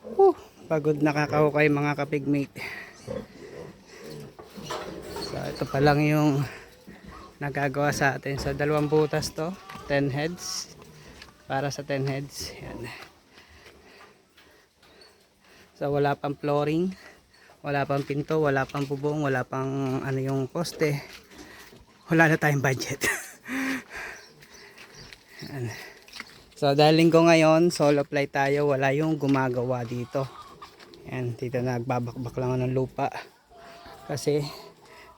Uh, pagod nakakahukay mga kapigmate. So ito pa lang yung nagagawa sa atin. So dalawang butas to, 10 heads. Para sa 10 heads. Yan. So wala pang flooring, wala pang pinto, wala pang bubong, wala pang ano yung poste. Wala na tayong budget. Yan. So dahil linggo ngayon, solo flight tayo, wala yung gumagawa dito. Yan, dito nagbabakbak lang ng lupa. Kasi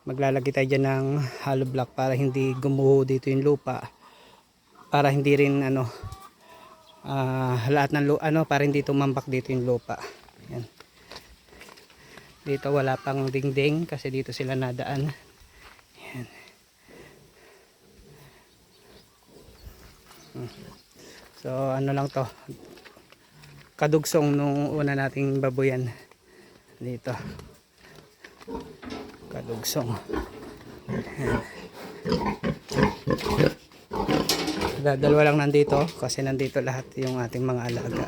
maglalagay tayo dyan ng hollow block para hindi gumuho dito yung lupa. Para hindi rin ano, ah, lahat ng lu- ano, para hindi tumambak dito yung lupa. Yan. Dito wala pang dingding kasi dito sila nadaan. So ano lang to kadugsong nung una nating baboyan dito kadugsong Ayan. dadalwa lang nandito kasi nandito lahat yung ating mga alaga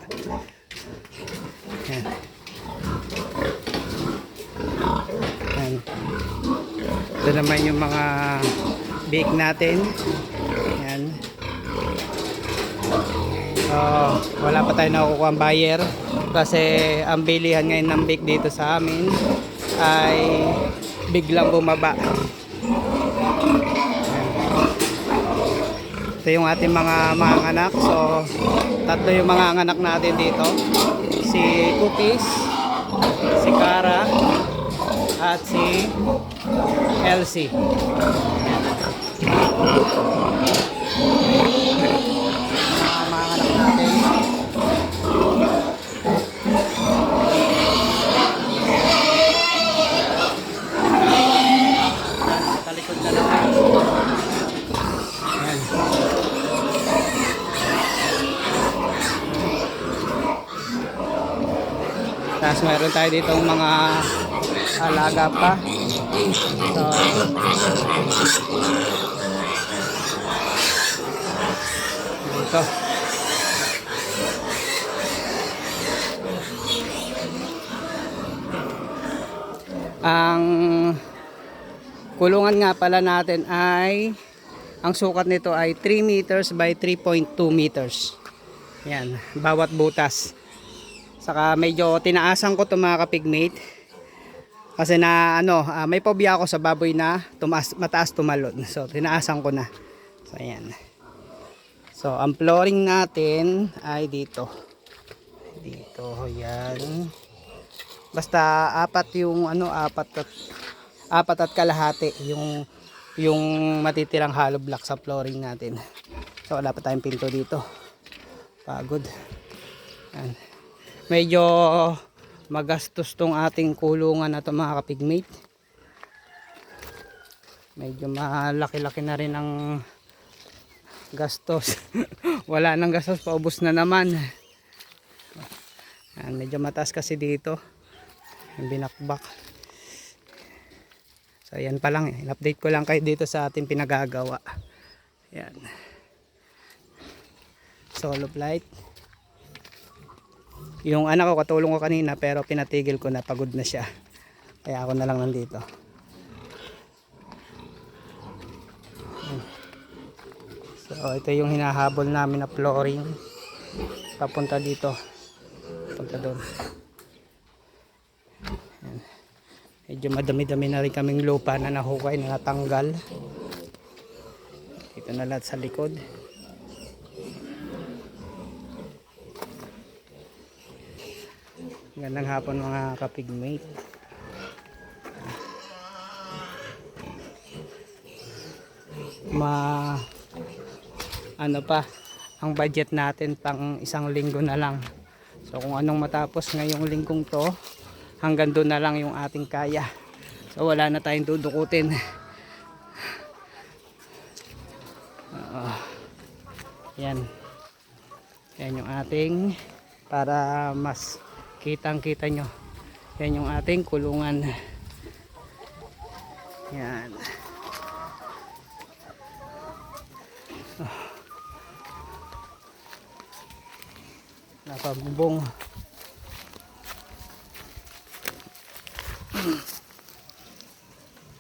Ayan. Ayan. ito naman yung mga bake natin Ayan. So, wala pa tayo nakukuha ang buyer kasi ang bilihan ngayon ng bake dito sa amin ay biglang bumaba. Ito yung ating mga mga anak. So, tatlo yung mga anak natin dito. Si Cookies, si Cara, at si Elsie. Tapos meron tayo dito mga alaga pa. So, dito. Ang kulungan nga pala natin ay ang sukat nito ay 3 meters by 3.2 meters. Yan, bawat butas. Saka medyo tinaasan ko to mga kapigmate. Kasi na ano, ah, may phobia ako sa baboy na tumaas, mataas tumalon. So tinaasan ko na. So ayan. So ang flooring natin ay dito. Dito, yan. Basta apat yung ano, apat at apat at kalahati yung yung matitirang hollow block sa flooring natin. So wala pa tayong pinto dito. Pagod. Yan. Medyo magastos tong ating kulungan na to mga kapigmate. Medyo malaki-laki na rin ang gastos. wala nang gastos, paubos na naman. Yan, medyo mataas kasi dito. Yung binakbak. So yan pa lang, in-update ko lang kayo dito sa ating pinagagawa. Yan. Solo flight. Yung anak ko katulong ko kanina pero pinatigil ko na pagod na siya. Kaya ako na lang nandito. So ito yung hinahabol namin na flooring. Papunta dito. Papunta doon. Medyo madami-dami na rin kaming lupa na nahukay na natanggal. Dito na lahat sa likod. Gandang hapon mga kapigmate. Ma ano pa ang budget natin pang isang linggo na lang. So kung anong matapos ngayong linggong to, hanggang doon na lang yung ating kaya so wala na tayong dudukutin Oo. yan yan yung ating para mas kitang kita nyo. Yan yung ating kulungan. Yan. Oh. napabumbong mm